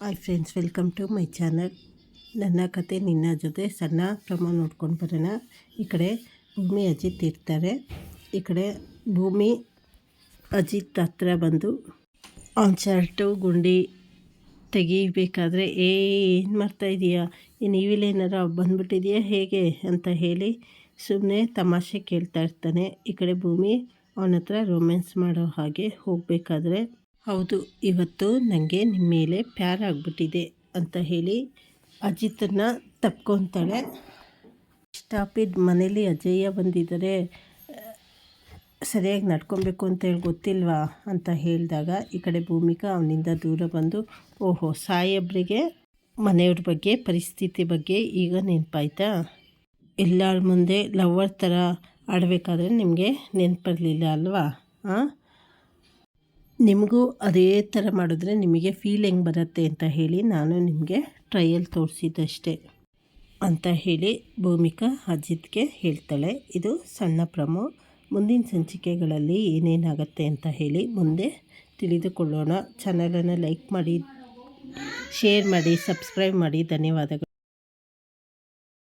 Hi friends welcome to my channel ನನ್ನ ಕತೆ ನಿನ್ನ ಜೊತೆ ಸಣ್ಣ ಪ್ರಮಾಣ ನೋಡ್ಕೊಂಡು ಬರೋಣ. ಈ ಕಡೆ ಭೂಮಿ ಅಜಿತ್ ಇರ್ತಾರೆ. ಈ ಕಡೆ ಭೂಮಿ ಅಜಿತ್ ಹತ್ರ ಬಂದು ಅವ್ನ ಶರ್ಟು ಗುಂಡಿ ತೆಗಿಬೇಕಾದ್ರೆ, ಏ, ಏನು ಮಾಡ್ತಾಯಿದೀಯಾ ಈ ನೀವಿಲೇನಾರ ಬಂದ್ಬಿಟ್ಟಿದೆಯಾ? ಹೇಗೆ? ಅಂತ ಹೇಳಿ ಸುಮ್ಮನೆ ತಮಾಷೆ ಕೇಳ್ತಾ ಇರ್ತಾನೆ. ಈ ಕಡೆ ಭೂಮಿ ಅವನ ಹತ್ರ ರೊಮ್ಯಾನ್ಸ್ ಮಾಡೋ ಹಾಗೆ ಹೋಗಬೇಕಾದ್ರೆ ಹೌದು, ಇವತ್ತು ನನಗೆ ನಿಮ್ಮ ಮೇಲೆ ಪ್ಯಾರ್ ಆಗಿಬಿಟ್ಟಿದೆ ಅಂತ ಹೇಳಿ ಅಜಿತನ್ನ ತಪ್ಕೊತಾಳೆ. ಸ್ಟಾಪಿದ್ ಮನೇಲಿ ಅಜಯ್ಯ ಬಂದಿದ್ದಾರೆ ಸರಿಯಾಗಿ ನಡ್ಕೊಬೇಕು ಅಂತ ಹೇಳಿ ಗೊತ್ತಿಲ್ವಾ ಅಂತ ಹೇಳಿದಾಗ ಈ ಕಡೆ ಭೂಮಿಕಾ ಅವನಿಂದ ದೂರ ಬಂದು, ಓಹೋ ಸಾಹೇಬ್ರಿಗೆ ಮನೆಯವ್ರ ಬಗ್ಗೆ, ಪರಿಸ್ಥಿತಿ ಬಗ್ಗೆ ಈಗ ನೆನಪಾಯ್ತಾ? ಎಲ್ಲರ ಮುಂದೆ ಲವ್ವರ್ ಥರ ಆಡಬೇಕಾದ್ರೆ ನಿಮಗೆ ನೆನಪಿರಲಿಲ್ಲ ಅಲ್ವಾ? ಹಾಂ ನಿಮಗೂ ಅದೇ ಥರ ಮಾಡಿದ್ರೆ ನಿಮಗೆ ಫೀಲ್ ಹೆಂಗೆ ಬರುತ್ತೆ ಅಂತ ಹೇಳಿ ನಾನು ನಿಮಗೆ ಟ್ರಯಲ್ ತೋರಿಸಿದ್ದಷ್ಟೇ ಅಂತ ಹೇಳಿ ಭೂಮಿಕಾ ಅಜಿತ್ಗೆ ಹೇಳ್ತಾಳೆ. ಇದು ಸಣ್ಣ ಪ್ರಮೋ ಮುಂದಿನ ಸಂಚಿಕೆಗಳಲ್ಲಿ ಏನೇನಾಗುತ್ತೆ ಅಂತ ಹೇಳಿ ಮುಂದೆ ತಿಳಿದುಕೊಳ್ಳೋಣ. ಚಾನಲನ್ನು ಲೈಕ್ ಮಾಡಿ ಶೇರ್ ಮಾಡಿ ಸಬ್ಸ್ಕ್ರೈಬ್ ಮಾಡಿ. ಧನ್ಯವಾದಗಳು.